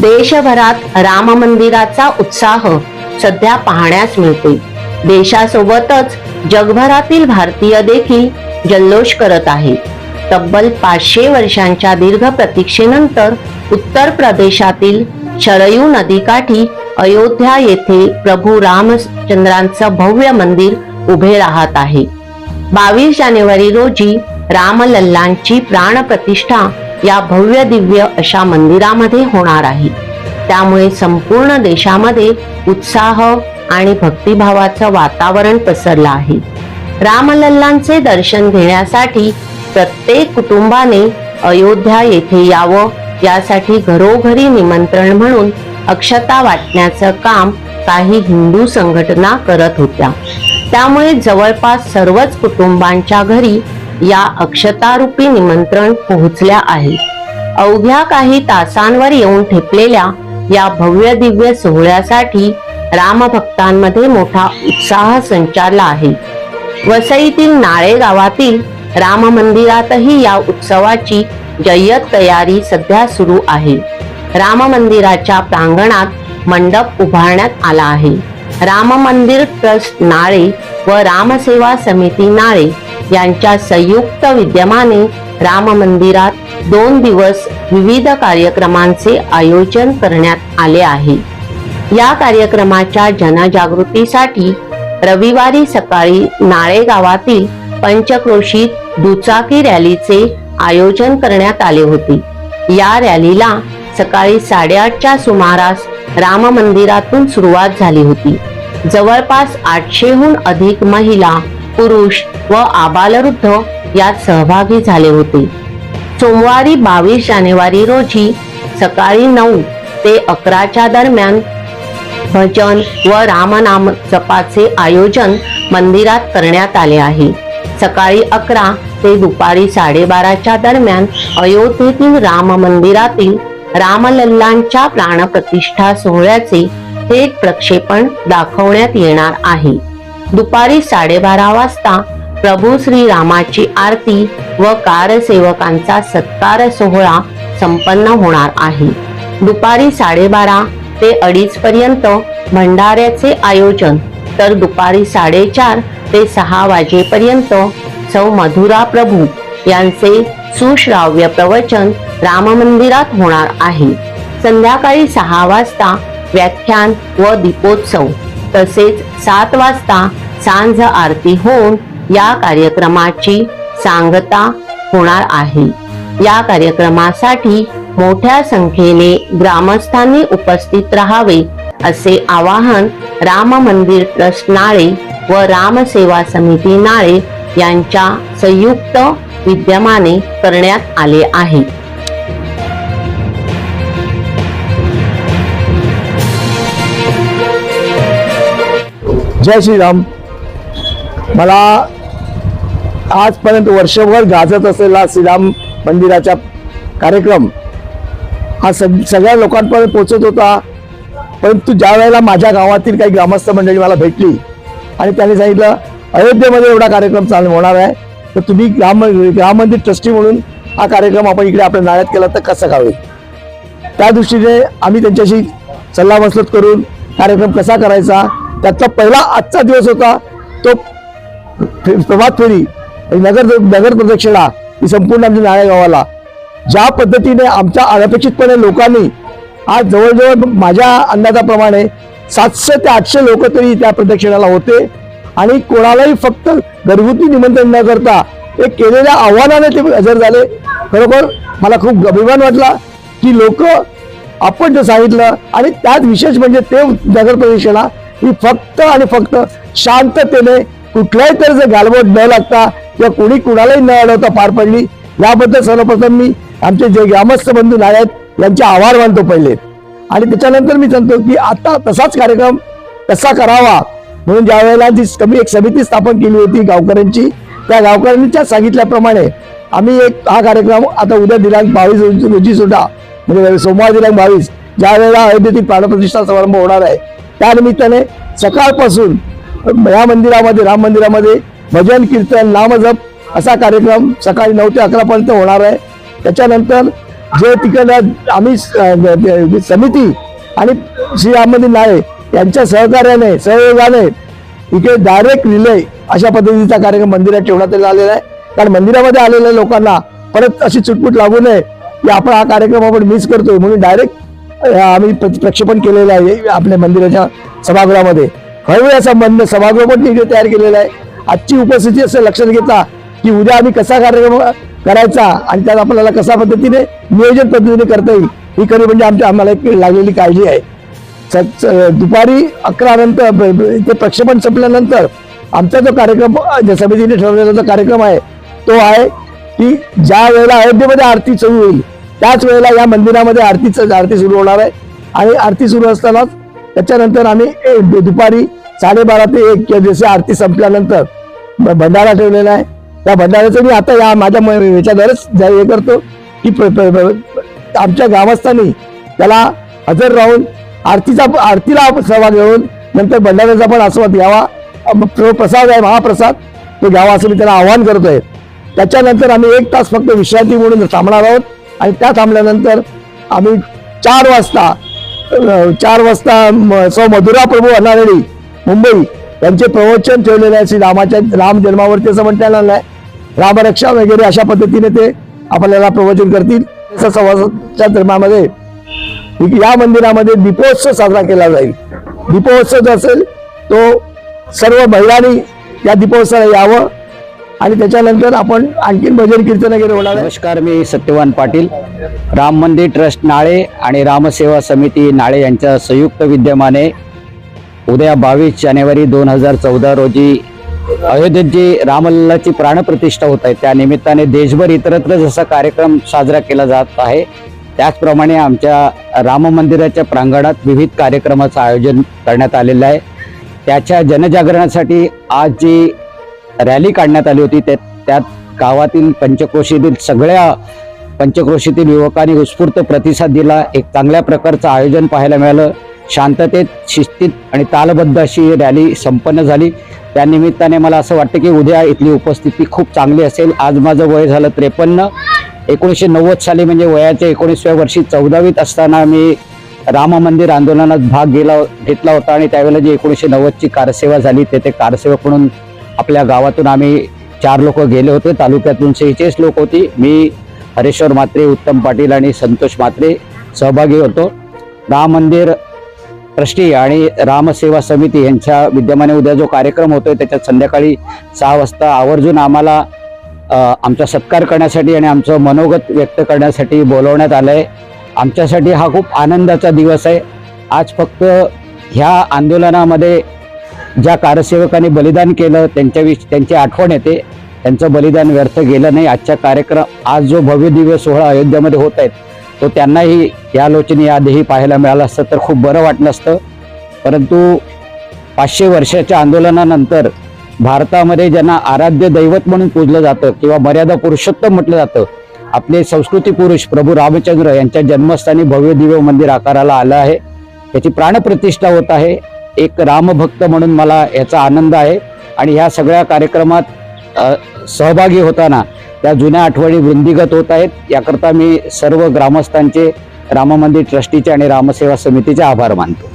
देशभरात राम मंदिराचा उत्साह सध्या पाहण्यास मिळते देशासोबतच जगभरातील भारतीय देखील जल्लोष करत आहे. तब्बल पाचशे वर्षांच्या दीर्घ प्रतीक्षेनंतर उत्तर प्रदेशातील शरयू नदीकाठी अयोध्या येथे प्रभू रामचंद्रांचं भव्य मंदिर उभे राहत आहे. बावीस जानेवारी रोजी रामलल्लांची प्राणप्रतिष्ठा या भव्य दिव्य अशा मंदिरामध्ये होणार आहे. त्यामुळे संपूर्ण देशामध्ये उत्साह आणि भक्तिभावाचं वातावरण पसरलं आहे. रामलल्लांचे दर्शन घेण्यासाठी प्रत्येक कुटुंबाने अयोध्या येथे यावं यासाठी घरोघरी निमंत्रण म्हणून अक्षता वाटण्याचं काम काही हिंदू संघटना करत होत्या. त्यामुळे जवळपास सर्वच कुटुंबांच्या घरी या अक्षतारूपी निमंत्रण पोहोचल्या आहे. अवघ्या काही तासांवर येऊन ठेपलेल्या या भव्य दिव्य सोहळ्यासाठी रामभक्तांमध्ये मोठा उत्साह संचारला आहे. वसईतील नाळे गावातील राम मंदिरातही या उत्सवाची जय्यत तयारी सध्या सुरू आहे. राम मंदिराच्या प्रांगणात मंडप उभारण्यात आला आहे. राम मंदिर ट्रस्ट नाळे व रामसेवा समिती नाळे यांच्या संयुक्त विद्यमाने राम मंदिरात दोन दिवस विविध कार्यक्रमांचे आयोजन करण्यात आले आहे. या कार्यक्रमाच्या जनजागृतीसाठी रविवारी सकाळी नाळे गावातील पंचक्रोशीत दुचाकी रॅलीचे आयोजन करण्यात आले होते. या रॅलीला सकाळी साडेआठच्या सुमारास राम मंदिरातून सुरुवात झाली होती. जवळपास आठशेहून अधिक महिला पुरुष व आबालवृद्ध यात सहभागी झाले होते. सोमवारी बावीस जानेवारी रोजी सकाळी नऊ ते अकराच्या दरम्यान भजन व रामनाम जपाचे आयोजन मंदिरात करण्यात आले आहे. सकाळी अकरा ते दुपारी साडेबाराच्या दरम्यान अयोध्येतील राम मंदिरातील रामलल्लांच्या प्राणप्रतिष्ठा सोहळ्याचे थेट प्रक्षेपण दाखवण्यात येणार आहे. दुपारी साडेबारा वाजता प्रभू श्री रामाची आरती व कारसेवकांचा सत्कार सोहळा संपन्न होणार आहे. दुपारी साडेबारा ते अडीच पर्यंत भंडाऱ्याचे आयोजन तर दुपारी साडेचार ते सहा वाजेपर्यंत सौ मधुरा प्रभू यांचे सुश्राव्य प्रवचन राम मंदिरात होणार आहे. संध्याकाळी सहा वाजता व्याख्यान व दीपोत्सव. तसेच सात वाजता सांज आरती होऊन या कार्यक्रमाची सांगता होणार आहे. या कार्यक्रमासाठी मोठ्या संख्येने ग्रामस्थांनी उपस्थित राहावे असे आवाहन राम मंदिर ट्रस्ट नाळे व रामसेवा समिती नाळे यांच्या संयुक्त विद्यमाने करण्यात आले आहे. जय श्रीराम. मला आजपर्यंत वर्षभर गाजत असलेला श्रीराम मंदिराचा कार्यक्रम हा सग सगळ्या लोकांपर्यंत पोचत होता. परंतु ज्या वेळेला माझ्या गावातील काही ग्रामस्थ मंडळी मला भेटली आणि त्यांनी सांगितलं अयोध्येमध्ये एवढा कार्यक्रम चालू होणार आहे. तर तुम्ही ग्राम ग्राम मंदिर ट्रस्टी म्हणून हा कार्यक्रम आपण इकडे आपल्या नाळ्यात केला तर कसं करावे त्या दृष्टीने आम्ही त्यांच्याशी सल्लामसलत करून कार्यक्रम कसा करायचा त्याचा पहिला आजचा दिवस होता. तो प्रभात फेरी. नगर नगर प्रदक्षिणा ही संपूर्ण आमच्या नाळे गावाला ज्या पद्धतीने आमच्या अनपेक्षितपणे लोकांनी आज जवळजवळ माझ्या अंदाजाप्रमाणे सातशे ते आठशे लोक तरी त्या प्रदक्षिणाला होते. आणि कोणालाही फक्त घरगुती निमंत्रण न करता एक केलेल्या आव्हानाने ते हजर झाले. खरोखर मला खूप अभिमान वाटला की लोक आपण जे सांगितलं आणि त्यात विशेष म्हणजे ते नगर प्रदक्षिणा ही फक्त आणि फक्त शांततेने कुठल्याही तऱ्हेचं गालबोट न लागता किंवा कोणी कुणालाही न अडवता पार पडली याबद्दल सर्वप्रथम मी आमचे जे ग्रामस्थ बंधू आहेत यांचे आभार मानतो पहिले. आणि त्याच्यानंतर मी सांगतो की आता तसाच कार्यक्रम कसा करावा? म्हणून ज्या वेळेला जी कमी एक समिती स्थापन केली होती गावकऱ्यांची त्या गावकऱ्यांच्या सांगितल्याप्रमाणे आम्ही एक हा कार्यक्रम आता उद्या दिनांक बावीस रोजी सुद्धा म्हणजे सोमवार दिनांक बावीस ज्या वेळेला अयोध्येतील प्राणप्रतिष्ठा समारंभ होणार आहे त्यानिमित्ताने सकाळपासून या मंदिरामध्ये राम मंदिरामध्ये भजन कीर्तन नामजप असा कार्यक्रम सकाळी नऊ ते अकरापर्यंत होणार आहे. त्याच्यानंतर जे तिकडं आम्ही समिती आणि श्री राममंदिर नाळे यांच्या सहकार्याने सहयोगाने इकडे डायरेक्ट रिले अशा पद्धतीचा कार्यक्रम मंदिरात ठेवण्यात आलेला आहे. कारण मंदिरामध्ये आलेल्या लोकांना परत अशी चुटपुट लागू नये की आपण हा कार्यक्रम आपण मिस करतोय. म्हणून डायरेक्ट आम्ही प्र- प्रक्षेपण केलेलं आहे आपल्या मंदिराच्या सभागृहामध्ये. हळूहळू असा मंद सभागृह पण तिथे तयार केलेला आहे. आजची उपस्थिती असं लक्षात घेता की उद्या आम्ही कसा कार्यक्रम करायचा आणि त्यात आपल्याला कशा पद्धतीने नियोजन पद्धतीने करता येईल ही खरी म्हणजे आमच्या आम्हाला एक लागलेली काळजी आहे. स- दुपारी अकरा नंतर ते इथे प्रक्षेपण संपल्यानंतर आमचा जो कार्यक्रम समितीने ठरवलेला जो कार्यक्रम आहे तो आहे की ज्या वेळेला अयोध्येमध्ये आरती सुरू होईल त्याच वेळेला या मंदिरामध्ये आरतीच आरती सुरू होणार आहे. आणि आरती सुरू असतानाच त्याच्यानंतर आम्ही दुपारी साडेबारा ते एक या दिवशी आरती संपल्यानंतर भंडारा ठेवलेला आहे. त्या भंडाऱ्याचं मी आता या माझ्या म- याच्याद्वारेच हे करतो की आमच्या ग्रामस्थांनी त्याला हजर राहून आरतीचा आरतीला सहभाग घेऊन नंतर भंडाऱ्याचा पण आस्वाद घ्यावा. प्रसाद आहे महाप्रसाद. तो घ्यावा असं मी त्याला आवाहन करतोय. त्याच्यानंतर आम्ही एक तास फक्त विश्रांती म्हणून थांबणार आहोत. आणि त्या थांबल्यानंतर आम्ही चार वाजता चार वाजता म- सौ मधुरा प्रभू अनारडी मुंबई यांचे प्रवचन ठेवलेले आहे श्री रामाच्या राम जन्मावरती असं म्हणता येणार नाही. रामरक्षा वगैरे अशा पद्धतीने ते आपल्याला प्रवचन करतील. तसं धर्मामध्ये या मंदिरामध्ये दीपोत्सव साजरा केला जाईल. दीपोत्सव जो असेल तो सर्व महिलांनी या दीपोत्सवाला यावं. आणि त्याच्यानंतर आपण आणखीन भजन कीर्तन वगैरे होणार नमस्कार मी सत्यवान पाटील. राम मंदिर ट्रस्ट नाळे आणि रामसेवा समिती नाळे यांच्या संयुक्त विद्यमाने उद्या बावीस जानेवारी दोन हजार चौदा रोजी अयोध्येत जी रामलल्लाची प्राणप्रतिष्ठा होत आहे. त्या निमित्ताने देशभर इतरत्र जसा कार्यक्रम साजरा केला जात आहे त्याचप्रमाणे आमच्या राम मंदिराच्या प्रांगणात विविध कार्यक्रमाचं आयोजन करण्यात आलेलं आहे. त्याच्या जनजागरणासाठी आज जी रॅली काढण्यात आली होती. ते त्यात गावातील पंचक्रोशीतील सगळ्या पंचक्रोशीतील युवकांनी उत्स्फूर्त प्रतिसाद दिला. एक चांगल्या प्रकारचं आयोजन पाहायला मिळालं. शांततेत शिस्तीत आणि तालबद्ध अशी रॅली संपन्न झाली. त्यानिमित्ताने मला असं वाटतं की उद्या इथली उपस्थिती खूप चांगली असेल. आज माझं वय झालं त्रेपन्न. एकोणीसशे नव्वद साली म्हणजे वयाच्या एकोणीसव्या वर्षी चौदावीत असताना मी राम मंदिर आंदोलनात भाग गेला घेतला होता आणि त्यावेळेला जी एकोणीसशे नव्वदची कारसेवा झाली तेथे कारसेवक म्हणून आपल्या गावातून आम्ही चार लोक गेले होते. तालुक्यातून सेहेचाळीस लोक होती. मी हरेश्वर म्हात्रे उत्तम पाटील आणि संतोष म्हात्रे सहभागी होतो. राम मंदिर ट्रस्टी आणि रामसेवा समिती यांच्या विद्यमाने उद्या जो कार्यक्रम होतोय त्याच्यात संध्याकाळी सहा वाजता आवर्जून आम्हाला आमचा सत्कार करण्यासाठी आणि आमचं मनोगत व्यक्त करण्यासाठी बोलवण्यात आलं आहे आमच्यासाठी हा खूप आनंदाचा दिवस आहे. आज फक्त ह्या आंदोलनामध्ये ज्या कारसेवकांनी बलिदान केलं त्यांच्याविषयी त्यांची आठवण येते. त्यांचं बलिदान व्यर्थ गेलं नाही. आजच्या कार्यक्रम आज जो भव्य दिव्य सोहळा अयोध्यामध्ये होत आहेत तो त्यांनाही या लोचनी आधीही पाहायला मिळालं असतं तर खूप बरं वाटलं असतं. परंतु पाचशे वर्षाच्या आंदोलनानंतर भारतामध्ये ज्यांना आराध्य दैवत म्हणून पूजलं जातं किंवा मर्यादा पुरुषोत्तम म्हटलं जातं आपले संस्कृती पुरुष प्रभू रामचंद्र यांच्या जन्मस्थानी भव्य दिव्य मंदिर आकाराला आलं आहे. त्याची प्राणप्रतिष्ठा होत आहे. एक रामभक्त म्हणून मला याचा आनंद आहे. आणि ह्या सगळ्या कार्यक्रमात सहभागी होताना त्या जुन्या आठवणी वृंदीगत होत आहेत. याकरता मी सर्व ग्रामस्थांचे राम मंदिर ट्रस्टीचे आणि रामसेवा समितीचे आभार मानतो.